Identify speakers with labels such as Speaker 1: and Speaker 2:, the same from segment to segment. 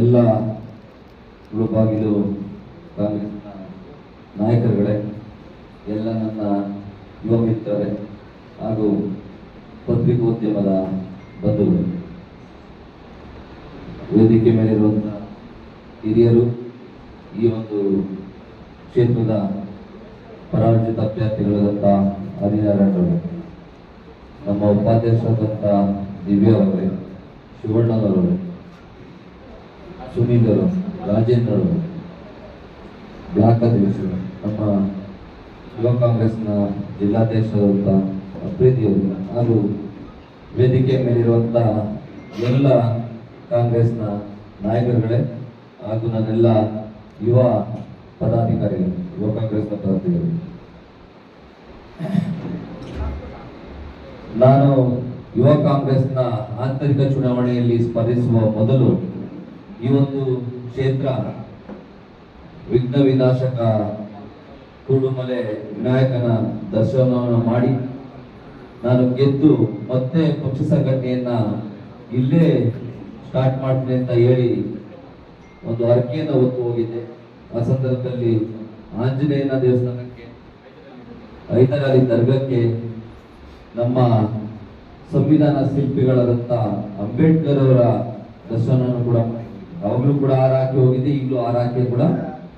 Speaker 1: ಎಲ್ಲ ಉಳುಬಾಗಿಲು ಕಾಂಗ್ರೆಸ್ನ ನಾಯಕರುಗಳೇ ಎಲ್ಲ ನನ್ನ ಯುವ ಮಿತ್ರರೇ ಹಾಗೂ ಪತ್ರಿಕೋದ್ಯಮದ ಬಂಧುಗಳು ವೇದಿಕೆ ಮೇಲಿರುವಂಥ ಹಿರಿಯರು ಈ ಒಂದು ಕ್ಷೇತ್ರದ ಪರಾಜಿತ ಅಭ್ಯರ್ಥಿಗಳಾದಂಥ ಹರಿನಾರಾಯಣರು ನಮ್ಮ ಉಪಾಧ್ಯಕ್ಷರಾದಂಥ ದಿವ್ಯ ಅವರೇ ಸುನೀಲರು ಸುನೀಲ್ ಅವರು ರಾಜೇಂದ್ರ ಅವರು ಬ್ಲಾಕ್ ಅಧ್ಯಕ್ಷರು, ನಮ್ಮ ಯುವ ಕಾಂಗ್ರೆಸ್ನ ಜಿಲ್ಲಾಧ್ಯಕ್ಷರಾದಂಥ ಅಪ್ರೀತಿ ಅವರು ಹಾಗೂ ವೇದಿಕೆ ಮೇಲಿರುವಂಥ ಎಲ್ಲ ಕಾಂಗ್ರೆಸ್ನ ನಾಯಕರುಗಳೇ ಹಾಗೂ ನನ್ನೆಲ್ಲ ಯುವ ಪದಾಧಿಕಾರಿಗಳು, ಯುವ ಕಾಂಗ್ರೆಸ್ನ ಪದಾಧಿಕಾರಿಗಳು ನಾನು ಯುವ ಕಾಂಗ್ರೆಸ್ನ ಆಂತರಿಕ ಚುನಾವಣೆಯಲ್ಲಿ ಸ್ಪರ್ಧಿಸುವ ಮೊದಲು ಈ ಒಂದು ಕ್ಷೇತ್ರ ವಿಘ್ನ ವಿನಾಶಕ ಕೂಡುಮಲೆ ವಿನಾಯಕನ ದರ್ಶನವನ್ನು ಮಾಡಿ ನಾನು ಗೆದ್ದು ಮತ್ತೆ ಪಕ್ಷ ಸಂಘಟನೆಯನ್ನ ಇಲ್ಲೇ ಸ್ಟಾರ್ಟ್ ಮಾಡ್ತೀನಿ ಅಂತ ಹೇಳಿ ಒಂದು ಹರಕೆಯನ್ನು ಹೊತ್ತು ಹೋಗಿದ್ದೆ. ಆ ಸಂದರ್ಭದಲ್ಲಿ ಆಂಜನೇಯನ ದೇವಸ್ಥಾನಕ್ಕೆ ಹೈದರಾಲಿ ದರ್ಗಕ್ಕೆ ನಮ್ಮ ಸಂವಿಧಾನ ಶಿಲ್ಪಿಗಳಾದಂತ ಅಂಬೇಡ್ಕರ್ ಅವರ ದರ್ಶನವನ್ನು ಕೂಡ ಅವರು ಕೂಡ ಆರಾಕೆ ಹೋಗಿದೆ, ಈಗಲೂ ಆರಾಕೆ ಕೂಡ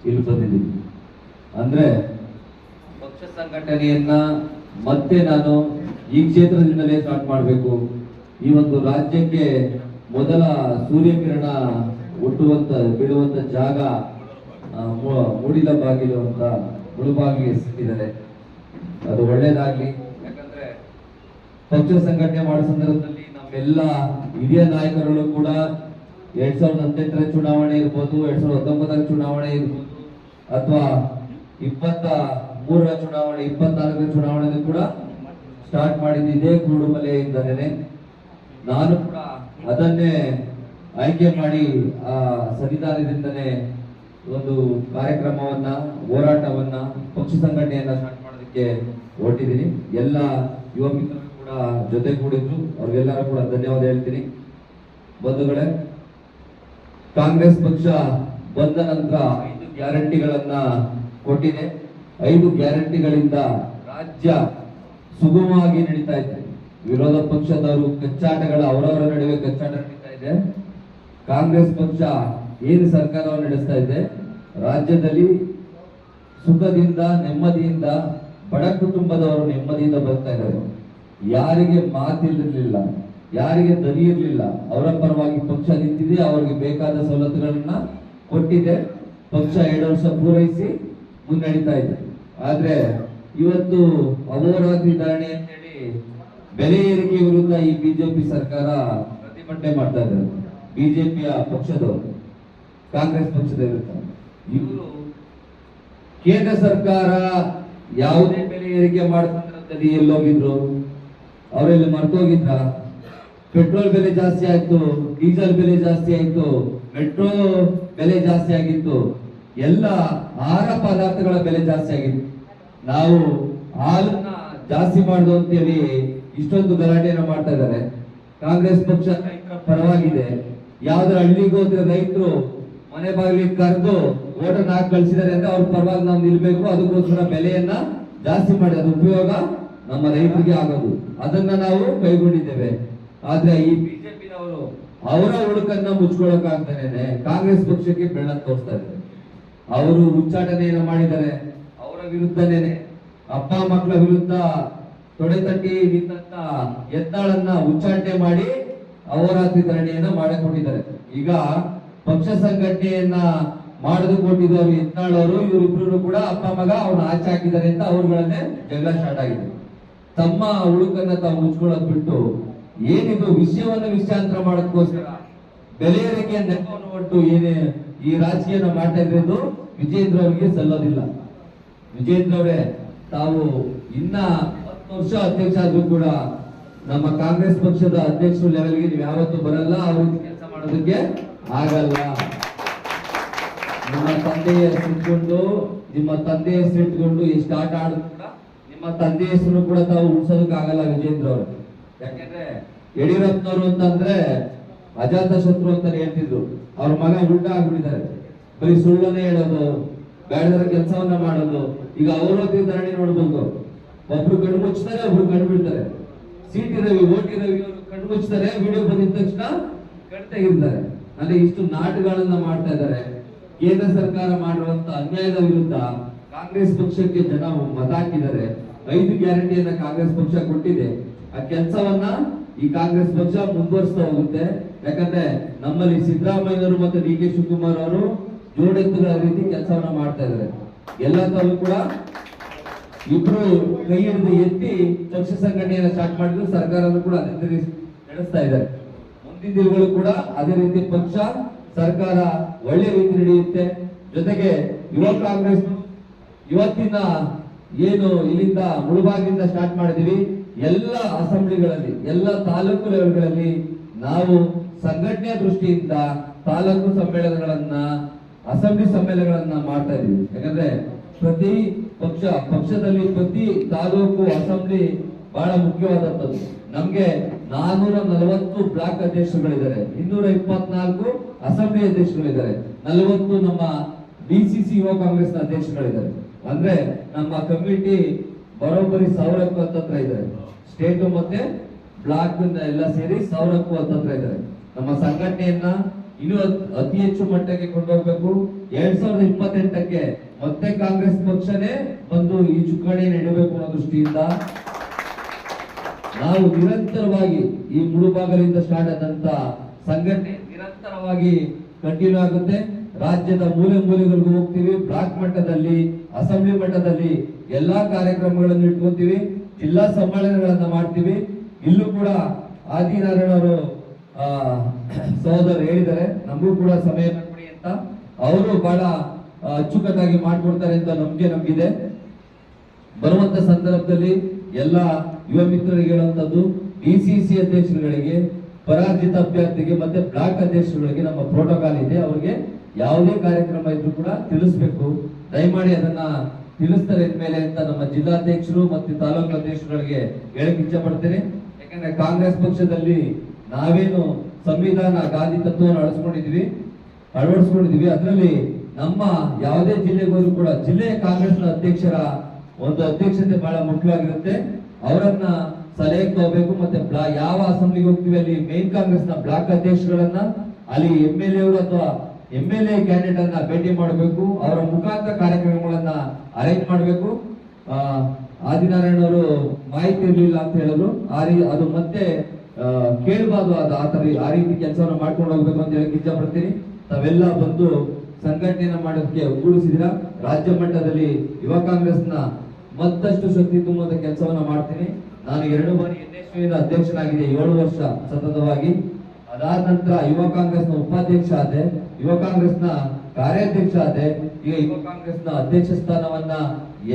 Speaker 1: ಇಲ್ಲಿ ಬಂದಿದ್ದೀನಿ ಅಂದ್ರೆ ಪಕ್ಷ ಸಂಘಟನೆಯನ್ನ ಮತ್ತೆ ನಾನು ಈ ಕ್ಷೇತ್ರದಿಂದಲೇ ಸ್ಟಾರ್ಟ್ ಮಾಡಬೇಕು. ಈ ಒಂದು ರಾಜ್ಯಕ್ಕೆ ಮೊದಲ ಸೂರ್ಯಕಿರಣ ಹುಟ್ಟುವಂತ ಬೀಳುವಂತ ಜಾಗ ಮೂಡಿದ ಬಾಗಿಲು ಅಂತ ಮುಳುಬಾಗಿಲು ಸಿಕ್ಕಿದ್ದಾರೆ ಅದು ಒಳ್ಳೇದಾಗ್ಲಿ. ಪಕ್ಷ ಸಂಘಟನೆ ಮಾಡುವ ಸಂದರ್ಭದಲ್ಲಿ ನಮ್ಮೆಲ್ಲ ಹಿರಿಯ ನಾಯಕರುಗಳು ಕೂಡ ಎರಡ್ ಸಾವಿರದ ಹದಿನೆಂಟರ ಚುನಾವಣೆ ಇರ್ಬೋದು, ಎರಡ್ ಸಾವಿರದ ಹತ್ತೊಂಬತ್ತರ ಚುನಾವಣೆ ಇರ್ಬೋದು, ಅಥವಾ ಇಪ್ಪತ್ತ ಮೂರರ ಚುನಾವಣೆ, ಇಪ್ಪತ್ನಾಲ್ಕರ ಚುನಾವಣೆ ಕೂಡ ಸ್ಟಾರ್ಟ್ ಮಾಡಿದ್ದು ಇದೇ ಕೂಡುಮಲೆಯಿಂದಲೇ ನಾನು ಕೂಡ ಅದನ್ನೇ ಆಯ್ಕೆ ಮಾಡಿ ಆ ಸನ್ನಿಧಾನದಿಂದನೇ ಒಂದು ಕಾರ್ಯಕ್ರಮವನ್ನ, ಹೋರಾಟವನ್ನ ಪಕ್ಷ ಸಂಘಟನೆಯನ್ನ ಸ್ಟಾರ್ಟ್ ಮಾಡೋದಕ್ಕೆ ಹೊರಟಿದ್ದೀನಿ. ಎಲ್ಲ ಯುವ ಮಿತ್ರರು ಜೊತೆಗೂಡಿದ್ರು ಅವ್ರಿಗೆಲ್ಲರೂ ಕೂಡ ಧನ್ಯವಾದ ಹೇಳ್ತೀನಿ. ಬಂಧುಗಳೇ, ಕಾಂಗ್ರೆಸ್ ಪಕ್ಷ ಬಂದ ನಂತರ ಐದು ಗ್ಯಾರಂಟಿಗಳನ್ನ ಕೊಟ್ಟಿದೆ. ಐದು ಗ್ಯಾರಂಟಿಗಳಿಂದ ರಾಜ್ಯ ಸುಗಮವಾಗಿ ನಡೀತಾ ಇದೆ. ವಿರೋಧ ಪಕ್ಷದವರು ಕಚ್ಚಾಟಗಳ, ಅವರವರ ನಡುವೆ ಕಚ್ಚಾಟ ನಡೀತಾ ಇದೆ. ಕಾಂಗ್ರೆಸ್ ಪಕ್ಷ ಏನು ಸರ್ಕಾರವನ್ನು ನಡೆಸ್ತಾ ಇದೆ? ರಾಜ್ಯದಲ್ಲಿ ಸುಖದಿಂದ, ನೆಮ್ಮದಿಯಿಂದ, ಬಡ ಕುಟುಂಬದವರು ನೆಮ್ಮದಿಯಿಂದ ಬರ್ತಾ ಇದ್ದಾರೆ. ಯಾರಿಗೆ ಮಾತಿಲ್ಲ ಯಾರಿಗೆ ದನಿ ಇರಲಿಲ್ಲ ಅವರ ಪರವಾಗಿ ಪಕ್ಷ ನಿಂತಿದೆ, ಅವರಿಗೆ ಬೇಕಾದ ಸವಲತ್ತುಗಳನ್ನ ಕೊಟ್ಟಿದೆ. ಪಕ್ಷ ಎರಡು ವರ್ಷ ಪೂರೈಸಿ ಮುನ್ನಡೀತಾ ಇದೆ. ಆದ್ರೆ ಇವತ್ತು ಅಹೋರಾತ್ರಿ ಧರಣಿ ಅಂತೇಳಿ ಬೆಲೆ ಏರಿಕೆ ವಿರುದ್ಧ ಈ ಬಿಜೆಪಿ ಸರ್ಕಾರ ಪ್ರತಿಭಟನೆ ಮಾಡ್ತಾ ಇದ್ದಾರೆ ಬಿಜೆಪಿಯ ಪಕ್ಷದವರು, ಕಾಂಗ್ರೆಸ್ ಪಕ್ಷದ ವಿರುದ್ಧ ಇವರು ಕೇಂದ್ರ ಸರ್ಕಾರ ಯಾವುದೇ ಬೆಲೆ ಏರಿಕೆ ಮಾಡ್ತಂದ್ರೆ ಎಲ್ಲೋಗಿದ್ರು ಅವರೆಲ್ಲ ಮರ್ತೋಗಿದ್ರ ಪೆಟ್ರೋಲ್ ಬೆಲೆ ಜಾಸ್ತಿ ಆಯ್ತು, ಡೀಸೆಲ್ ಬೆಲೆ ಜಾಸ್ತಿ ಆಯ್ತು, ಮೆಟ್ರೋ ಬೆಲೆ ಜಾಸ್ತಿ ಆಗಿತ್ತು. ಎಲ್ಲ ಆಹಾರ ಪದಾರ್ಥಗಳ ಬೆಲೆ ಜಾಸ್ತಿ ಆಗಿತ್ತು. ನಾವು ಹಾಲನ್ನ ಜಾಸ್ತಿ ಮಾಡುದು ಅಂತೇಳಿ ಇಷ್ಟೊಂದು ಗಲಾಟೆಯನ್ನು ಮಾಡ್ತಾ ಇದ್ದಾರೆ. ಕಾಂಗ್ರೆಸ್ ಪಕ್ಷ ಪರವಾಗಿದೆ. ಯಾವ್ದ್ರ ಹಳ್ಳಿಗೆ ಹೋದ್ರೆ ರೈತರು ಮನೆ ಬಾಗಿಲಿಗೆ ಕರೆದು ಓಟನ್ ಹಾಕಿ ಕಳ್ಸಿದ್ದಾರೆ ಅಂತ ಅವ್ರ ಪರವಾಗಿ ನಾವು ನಿಲ್ಬೇಕು. ಅದಕ್ಕೋಸ್ಕರ ಬೆಲೆಯನ್ನ ಜಾಸ್ತಿ ಮಾಡಿ, ಅದು ಉಪಯೋಗ ನಮ್ಮ ರೈತರಿಗೆ ಆಗೋದು. ಅದನ್ನ ನಾವು ಕೈಗೊಂಡಿದ್ದೇವೆ. ಆದ್ರೆ ಈ ಬಿಜೆಪಿನವರು ಅವರ ಹುಡುಕನ್ನ ಮುಚ್ಕೊಳಕ್ಕಾಗ್ತಾನೆ ಕಾಂಗ್ರೆಸ್ ಪಕ್ಷಕ್ಕೆ ಬೆಳ್ಳ ತೋರಿಸ್ತಾ ಇದ್ದಾರೆ. ಅವರು ಉಚ್ಚಾಟನೆಯನ್ನ ಮಾಡಿದ್ದಾರೆ. ಅವರ ವಿರುದ್ಧನೇನೆ. ಅಪ್ಪ ಮಕ್ಕಳ ವಿರುದ್ಧ ತೊಡೆ ತಟ್ಟಿ ನಿಂತ ಎತ್ತಾಳನ್ನ ಉಚ್ಚಾಟನೆ ಮಾಡಿ ಅವರಾತ್ರಿ ಧರಣಿಯನ್ನ ಮಾಡಿಕೊಂಡಿದ್ದಾರೆ ಈಗ ಪಕ್ಷ ಸಂಘಟನೆಯನ್ನ ಮಾಡಿದು ಕೊಟ್ಟಿದ್ದವರು ಎತ್ತಾಳವರು ಇವರಿಬ್ರು ಕೂಡ ಅಪ್ಪ ಮಗ ಅವ್ರನ್ನ ಆಚೆ ಹಾಕಿದ್ದಾರೆ ಅಂತ ಅವ್ರಗಳನ್ನೇ ಜಗಳ ಸ್ಟಾರ್ಟ್ ಆಗಿದೆ. ತಮ್ಮ ಉಳುಕನ್ನ ತಾವು ಮುಚ್ಕೊಳ್ಳೋದ್ ಬಿಟ್ಟು ಏನಿದು ವಿಷಯವನ್ನು ವಿಷಯಾಂತರ ಮಾಡೋದಕ್ಕೋಸ್ಕರ ಬೆಲೆ ಏರಿಕೆಯ ನೆಪವನ್ನು ಒಟ್ಟು ಏನೇ ಈ ರಾಜಕೀಯನ ಮಾಡ್ತಾ ಇರೋದು ವಿಜೇಂದ್ರ ಅವರಿಗೆ ಸಲ್ಲೋದಿಲ್ಲ. ವಿಜೇಂದ್ರ ಅವರೇ, ತಾವು ಇನ್ನ ಹತ್ತು ವರ್ಷ ಅಧ್ಯಕ್ಷ ಆದ್ರೂ ಕೂಡ ನಮ್ಮ ಕಾಂಗ್ರೆಸ್ ಪಕ್ಷದ ಅಧ್ಯಕ್ಷ ಲೆವೆಲ್ಗೆ ನೀವು ಯಾವತ್ತೂ ಬರಲ್ಲ ಅವ್ರ ಕೆಲಸ ಮಾಡೋದಕ್ಕೆ ಆಗಲ್ಲ. ನಿಮ್ಮ ತಂದೆಯ ಸಿಟ್ಕೊಂಡು ನಿಮ್ಮ ತಂದೆಯ ಸಿಟ್ಕೊಂಡು ಎಷ್ಟು ಆಟ ಕೂಡ ತಂದೆ ಹೆಸರು ಕೂಡ ತಾವು ಉಳಿಸೋದಕ್ಕಾಗಲ್ಲ ವಿಜೇಂದ್ರ ಅವರು. ಯಾಕೆಂದ್ರೆ ಯಡಿಯೂರಪ್ಪನವರು ಅಂತಂದ್ರೆ ಅಜಾತ ಶತ್ರು ಅಂತ ಹೇಳ್ತಿದ್ರು. ಅವ್ರ ಮಗ ಉಲ್ಟಾ ಆಗ್ಬಿಟ್ಟಿದ್ದಾರೆ. ಬರೀ ಸುಳ್ಳನ್ನೇ ಹೇಳೋದು, ಬೇಡದರ ಕೆಲಸವನ್ನ ಮಾಡೋದು, ಈಗ ಅವರೊತ್ತಿ ಧರಣಿ ನೋಡ್ಬೋದು. ಒಬ್ರು ಕಣ್ಣು ಮುಚ್ತಾರೆ ಒಬ್ರು ಕಣ್ಣು ಬಿಡ್ತಾರೆ ಸಿಟಿ ರವಿ ಓಟಿ ರವಿ ಅವರು ಕಣ್ಣು ವಿಡಿಯೋ ಬಂದಿದ ತಕ್ಷಣ ಕಣ್ ತೆಗಿರ್ತಾರೆ ಅಂದ್ರೆ ಇಷ್ಟು ನಾಟಗಳನ್ನ ಮಾಡ್ತಾ ಇದ್ದಾರೆ. ಕೇಂದ್ರ ಸರ್ಕಾರ ಮಾಡಿರುವಂತ ಅನ್ಯಾಯದ ವಿರುದ್ಧ ಕಾಂಗ್ರೆಸ್ ಪಕ್ಷಕ್ಕೆ ಜನ ಮತ ಹಾಕಿದ್ದಾರೆ. ಐದು ಗ್ಯಾರಂಟಿಯನ್ನ ಕಾಂಗ್ರೆಸ್ ಪಕ್ಷ ಕೊಟ್ಟಿದೆ. ಆ ಕೆಲಸವನ್ನ ಈ ಕಾಂಗ್ರೆಸ್ ಪಕ್ಷ ಮುಂದುವರಿಸ್ತಾ ಹೋಗುತ್ತೆ. ಯಾಕಂದ್ರೆ ನಮ್ಮಲ್ಲಿ ಸಿದ್ದರಾಮಯ್ಯನವರು ಮತ್ತು ಡಿ ಕೆ ಶಿವಕುಮಾರ್ ಅವರು ಜೋಡೆತ್ತುಗಳ ರೀತಿ ಕೆಲಸವನ್ನ ಮಾಡ್ತಾ ಇದ್ದಾರೆ. ತಾವು ಕೂಡ ಇಬ್ರು ಕೈ ಹಿಡಿದು ಎತ್ತಿ ಪಕ್ಷ ಸಂಘಟನೆಯನ್ನ ಸ್ಟಾರ್ಟ್ ಮಾಡಿದ್ರು. ಸರ್ಕಾರ ಕೂಡ ಅದೇ ರೀತಿ ನಡೆಸ್ತಾ ಇದ್ದಾರೆ. ಮುಂದಿನ ದಿನಗಳು ಕೂಡ ಅದೇ ರೀತಿ ಪಕ್ಷ, ಸರ್ಕಾರ ಒಳ್ಳೆ ರೀತಿ ನಡೆಯುತ್ತೆ. ಜೊತೆಗೆ ಯುವ ಕಾಂಗ್ರೆಸ್, ಇವತ್ತಿನ ಏನು ಇಲ್ಲಿಂದ ಮುಳುಬಾಗಿಲಿಂದ ಸ್ಟಾರ್ಟ್ ಮಾಡಿದೀವಿ ಎಲ್ಲ ಅಸೆಂಬ್ಲಿಗಳಲ್ಲಿ, ಎಲ್ಲ ತಾಲೂಕು ಲೆವೆಲ್ಗಳಲ್ಲಿ ನಾವು ಸಂಘಟನೆ ದೃಷ್ಟಿಯಿಂದ ತಾಲೂಕು ಸಮ್ಮೇಳನಗಳನ್ನ, ಅಸೆಂಬ್ಲಿ ಸಮ್ಮೇಳನಗಳನ್ನ ಮಾಡ್ತಾ ಇದೀವಿ ಯಾಕಂದ್ರೆ ಪ್ರತಿ ಪಕ್ಷ, ಪಕ್ಷದಲ್ಲಿ ಪ್ರತಿ ತಾಲೂಕು ಅಸೆಂಬ್ಲಿ ಬಹಳ ಮುಖ್ಯವಾದಂಥದ್ದು ನಮ್ಗೆ ನಾನೂರ ನಲವತ್ತು ಬ್ಲಾಕ್ ಅಧ್ಯಕ್ಷರುಗಳಿದ್ದಾರೆ. ಇನ್ನೂರ ಇಪ್ಪತ್ನಾಲ್ಕು ಅಸೆಂಬ್ಲಿ ಅಧ್ಯಕ್ಷರುಗಳಿದ್ದಾರೆ. ನಲವತ್ತು ನಮ್ಮ ಡಿಸಿಸಿ ಯುವ ಕಾಂಗ್ರೆಸ್ನ ಅಧ್ಯಕ್ಷರುಗಳಿದ್ದಾರೆ. ಅಂದ್ರೆ ನಮ್ಮ ಕಮ್ಯುನಿಟಿ ಬರೋಬ್ಬರಿ ಸಾವಿರಕ್ಕೂ ಹತ್ತತ್ರ ಇದ್ದಾರೆ ಸ್ಟೇಟ್ ಮತ್ತೆ ಬ್ಲಾಕ್ ಎಲ್ಲ ಸೇರಿ ಸಾವಿರಕ್ಕೂ ಹತ್ತತ್ರ ಇದ್ದಾರೆ ನಮ್ಮ ಸಂಘಟನೆಯನ್ನ ಇನ್ನೂ ಅತ್- ಹೆಚ್ಚು ಮಟ್ಟಕ್ಕೆ ಕೊಂಡೋಗ್ಬೇಕು. ಎರಡ್ ಸಾವಿರದ ಇಪ್ಪತ್ತೆಂಟಕ್ಕೆ ಮತ್ತೆ ಕಾಂಗ್ರೆಸ್ ಪಕ್ಷನೇ ಬಂದು ಈ ಚುಕ್ಕಾಣಿ ನೆಡಬೇಕು ಅನ್ನೋ ದೃಷ್ಟಿಯಿಂದ ನಾವು ನಿರಂತರವಾಗಿ ಈ ಮುಳುಭಾಗಲಿಂದ ಸ್ಟಾರ್ಟ್ ಆದಂತ ಸಂಘಟನೆ ನಿರಂತರವಾಗಿ ಕಂಟಿನ್ಯೂ ಆಗುತ್ತೆ. ರಾಜ್ಯದ ಮೂಲೆ ಮೂಲೆಗಳಿಗೂ ಹೋಗ್ತೀವಿ. ಬ್ಲಾಕ್ ಮಟ್ಟದಲ್ಲಿ ಅಸೆಂಬ್ಲಿ ಮಟ್ಟದಲ್ಲಿ ಎಲ್ಲಾ ಕಾರ್ಯಕ್ರಮಗಳನ್ನು ಇಟ್ಕೊಂತೀವಿ. ಜಿಲ್ಲಾ ಸಮ್ಮೇಳನಗಳನ್ನ ಮಾಡ್ತೀವಿ. ಇಲ್ಲೂ ಕೂಡ ಆದಿನಾರಾಯಣ ಅವರು ಆ, ಸಹೋದರರು ಹೇಳಿದ್ದಾರೆ. ನಮಗೂ ಕೂಡ ಸಮಯ ಕೊಡಿ ಅಂತ. ಅವರು ಬಹಳ ಅಚ್ಚುಕಟ್ಟಾಗಿ ಮಾಡ್ಕೊಡ್ತಾರೆ ಅಂತ ನಂಬಿಕೆ ನಮಗಿದೆ. ಬರುವಂತ ಸಂದರ್ಭದಲ್ಲಿ ಎಲ್ಲ ಯುವ ಮಿತ್ರರಿಗೆ ಹೇಳುವಂತದ್ದು ಡಿಸಿಸಿ ಅಧ್ಯಕ್ಷರುಗಳಿಗೆ ಪರಾಜಿತ ಅಭ್ಯರ್ಥಿಗೆ ಮತ್ತೆ ಬ್ಲಾಕ್ ಅಧ್ಯಕ್ಷರುಗಳಿಗೆ ನಮ್ಮ ಪ್ರೋಟೋಕಾಲ್ ಇದೆ. ಅವರಿಗೆ ಯಾವುದೇ ಕಾರ್ಯಕ್ರಮ ಇದ್ರೂ ಕೂಡ ತಿಳಿಸ್ಬೇಕು. ದಯಮಾಡಿ ಅದನ್ನ ತಿಳಿಸ್ತಾರೆ ಮೇಲೆ ಅಂತ ನಮ್ಮ ಜಿಲ್ಲಾಧ್ಯಕ್ಷರು ಮತ್ತು ತಾಲೂಕು ಅಧ್ಯಕ್ಷರುಗಳಿಗೆ ಹೇಳಕ್ ಇಚ್ಛೆ ಪಡ್ತೇನೆ ಯಾಕಂದ್ರೆ ಕಾಂಗ್ರೆಸ್ ಪಕ್ಷದಲ್ಲಿ ನಾವೇನು ಸಂವಿಧಾನ ಗಾಂಧಿ ತತ್ವವನ್ನು ಅಳಿಸ್ಕೊಂಡಿದ್ವಿ ಅಳವಡಿಸ್ಕೊಂಡಿದ್ವಿ ಅದರಲ್ಲಿ ನಮ್ಮ ಯಾವುದೇ ಜಿಲ್ಲೆಗೋರು ಕೂಡ ಜಿಲ್ಲೆಯ ಕಾಂಗ್ರೆಸ್ನ ಅಧ್ಯಕ್ಷರ ಒಂದು ಅಧ್ಯಕ್ಷತೆ ಬಹಳ ಮುಖ್ಯವಾಗಿರುತ್ತೆ. ಅವರನ್ನ ಸಲಹೆ ತಗೋಬೇಕು ಮತ್ತೆ ಯಾವ ಅಸೆಂಬ್ಲಿಗೆ ಹೋಗ್ತೀವಿ ಅಲ್ಲಿ ಮೇನ್ ಕಾಂಗ್ರೆಸ್ನ ಬ್ಲಾಕ್ ಅಧ್ಯಕ್ಷಗಳನ್ನ ಅಲ್ಲಿ ಎಂ ಎಲ್ ಎ ಅಥವಾ ಎಂ ಎಲ್ ಎ ಕ್ಯಾಂಡಿಡೇಟ್ ಅನ್ನ ಭೇಟಿ ಮಾಡಬೇಕು, ಅವರ ಮುಖಾಂತರ ಕಾರ್ಯಕ್ರಮಗಳನ್ನ ಅರೇಂಜ್ ಮಾಡಬೇಕು. ಆದಿನಾರಾಯಣ ಅವರು ಮಾಹಿತಿ ಇರಲಿಲ್ಲ ಅಂತ ಹೇಳಿದ್ರು. ಆ ರೀ, ಅದು ಮತ್ತೆ ಕೇಳಬಾರ್ದು. ಅದು ಆ ತರ ಆ ರೀತಿ ಕೆಲಸವನ್ನು ಮಾಡ್ಕೊಂಡು ಹೋಗ್ಬೇಕು ಅಂತ ಹೇಳಕ್ ಇಷ್ಟಪಡ್ತೀನಿ ತಾವೆಲ್ಲ ಬಂದು ಸಂಘಟನೆಯನ್ನ ಮಾಡೋದಕ್ಕೆ ಒಗ್ಗೂಡಿಸಿದಿರ ರಾಜ್ಯ ಮಟ್ಟದಲ್ಲಿ ಯುವ ಕಾಂಗ್ರೆಸ್ನ ಮತ್ತಷ್ಟು ಶಕ್ತಿ ತುಂಬುವಂತ ಕೆಲಸವನ್ನ ಮಾಡ್ತೀನಿ. ನಾನು ಎರಡು ಬಾರಿ ಎನ್ ಅಧ್ಯಕ್ಷನಾಗಿದೆ ಏಳು ವರ್ಷ ಸತತವಾಗಿ. ಅದಾದ ನಂತರ ಯುವ ಕಾಂಗ್ರೆಸ್ನ ಉಪಾಧ್ಯಕ್ಷ ಆದೆ. ಯುವ ಕಾಂಗ್ರೆಸ್ನ ಕಾರ್ಯಾಧ್ಯಕ್ಷ ಆದೆ, ಈಗ ಯುವ ಕಾಂಗ್ರೆಸ್ನ ಅಧ್ಯಕ್ಷ ಸ್ಥಾನವನ್ನ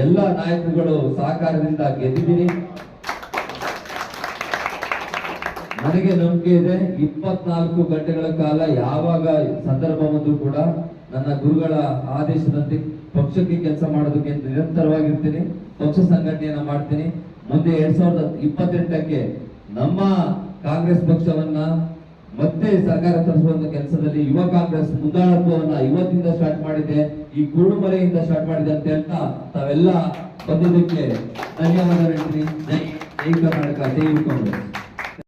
Speaker 1: ಎಲ್ಲ ನಾಯಕರುಗಳು ಸಹಕಾರದಿಂದ ಗೆದ್ದಿದ್ದೀನಿ. ನನಗೆ ನಂಬಿಕೆ ಇದೆ, ಇಪ್ಪತ್ನಾಲ್ಕು ಗಂಟೆಗಳ ಕಾಲ ಯಾವಾಗ ಸಂದರ್ಭ ಬಂದರೂ ಕೂಡ ನನ್ನ ಗುರುಗಳ ಆದೇಶದಂತೆ ಪಕ್ಷಕ್ಕೆ ಕೆಲಸ ಮಾಡೋದಕ್ಕೆ ನಿರಂತರವಾಗಿರ್ತೀನಿ, ಪಕ್ಷ ಸಂಘಟನೆಯನ್ನ ಮಾಡ್ತೀನಿ. ಮುಂದೆ ಎರಡ್ ಸಾವಿರದ ಇಪ್ಪತ್ತೆಂಟಕ್ಕೆ ನಮ್ಮ ಕಾಂಗ್ರೆಸ್ ಪಕ್ಷವನ್ನ ಮತ್ತೆ ಸರ್ಕಾರ ತರಿಸುವಂತ ಕೆಲಸದಲ್ಲಿ ಯುವ ಕಾಂಗ್ರೆಸ್ ಮುಂದಾಳತ್ವವನ್ನ ಇವತ್ತಿಂದ ಸ್ಟಾರ್ಟ್ ಮಾಡಿದೆ, ಈ ಕುರುಡುಮಲೆಯಿಂದ ಸ್ಟಾರ್ಟ್ ಮಾಡಿದೆ ಅಂತ ಹೇಳ್ತಾ ತಾವೆಲ್ಲ ಬಂದಿದ್ದಕ್ಕೆ ಧನ್ಯವಾದ ಹೇಳ್ತೀನಿ. ಜೈ ಜೈ ಕರ್ನಾಟಕ, ಜೈ ಕಾಂಗ್ರೆಸ್.